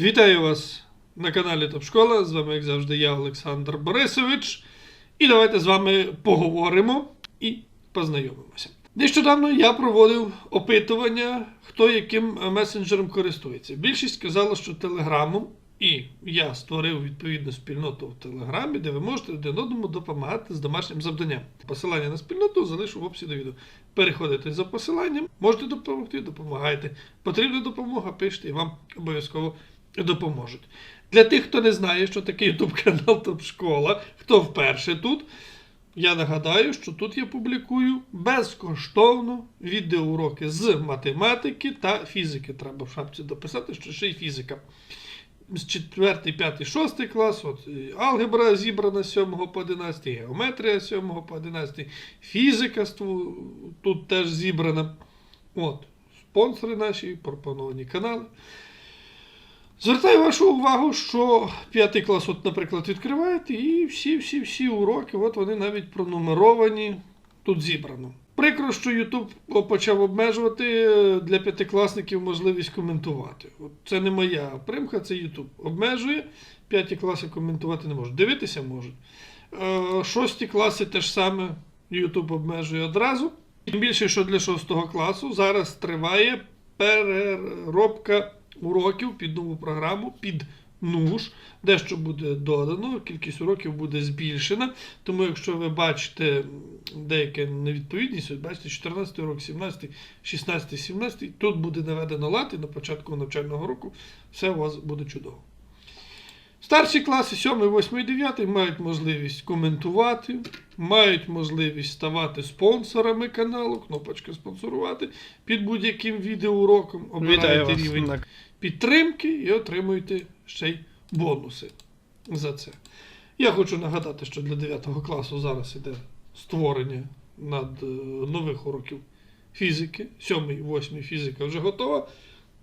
Вітаю вас на каналі Топ Школа. З вами, як завжди, я, Олександр Борисович. І давайте з вами поговоримо і познайомимося. Нещодавно я проводив опитування, хто яким месенджером користується. Більшість сказала, що Телеграмом, і я створив відповідну спільноту в Телеграмі, де ви можете один одному допомагати з домашнім завданням. Посилання на спільноту залишу в описі до відео. Переходите за посиланням, можете допомогти, допомагайте. Потрібна допомога, пишіть і вам обов'язково допоможуть. Для тих, хто не знає, що таке YouTube канал Топ Школа, хто вперше тут, я нагадаю, що тут я публікую безкоштовно відеоуроки з математики та фізики. Треба в шапці дописати, що ще й фізика. З 4, 5, 6 клас, от алгебра зібрана з 7 по 11, геометрія з 7 по 11, фізика тут теж зібрана. От, спонсори наші, пропоновані канали. Звертаю вашу увагу, що п'ятий клас, от, наприклад, відкриваєте, і всі-всі-всі уроки, от вони навіть пронумеровані, тут зібрано. Прикро, що YouTube почав обмежувати е, для п'ятикласників можливість коментувати. От це не моя примха, це YouTube. Обмежує. П'яті класи коментувати не можуть. Дивитися можуть. Е, Шості класи теж саме YouTube обмежує одразу. Тим більше, що для шостого класу зараз триває переробка уроків під нову програму, під нуж. Дещо буде додано, кількість уроків буде збільшена. Тому, якщо ви бачите деяке невідповідність, бачите, 14 урок, 17, 16, 17, тут буде наведено лад, і на початку навчального року все у вас буде чудово. Старші класи 7, 8, 9 мають можливість коментувати, мають можливість ставати спонсорами каналу, кнопочка спонсорувати під будь-яким відеоуроком. Обираєте рівень на підтримки і отримуєте ще й бонуси за це. Я хочу нагадати, що для 9 класу зараз іде створення над е, нових уроків фізики. 7, 8 фізика вже готова,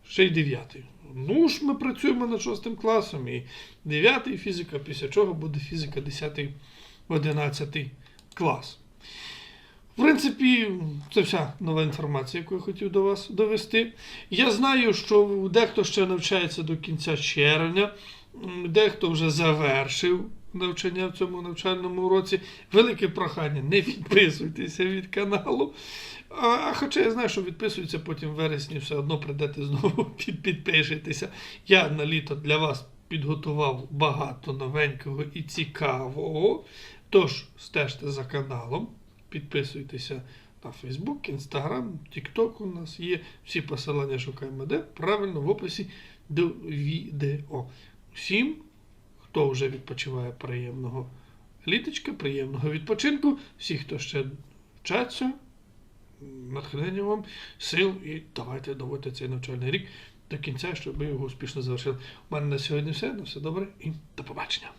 ще й 9. Ну ж, ми працюємо над 6 класом і 9 фізика, після чого буде фізика 10, 11 клас. В принципі, це вся нова інформація, яку я хотів до вас довести. Я знаю, що дехто ще навчається до кінця червня, дехто вже завершив навчання в цьому навчальному році. Велике прохання, не відписуйтеся від каналу. А, хоча я знаю, що відписуються, потім в вересні все одно прийдете знову під, підпишетеся. Я на літо для вас підготував багато новенького і цікавого. Тож стежте за каналом. Підписуйтеся на Facebook, Instagram, TikTok у нас є. Всі посилання шукаємо де. Правильно в описі до відео. Всім, хто вже відпочиває приємного літочка, приємного відпочинку. Всі, хто ще вчаться, натхнення вам, сил і давайте доводити цей навчальний рік до кінця, щоб ми його успішно завершили. У мене на сьогодні все. На все добре і до побачення.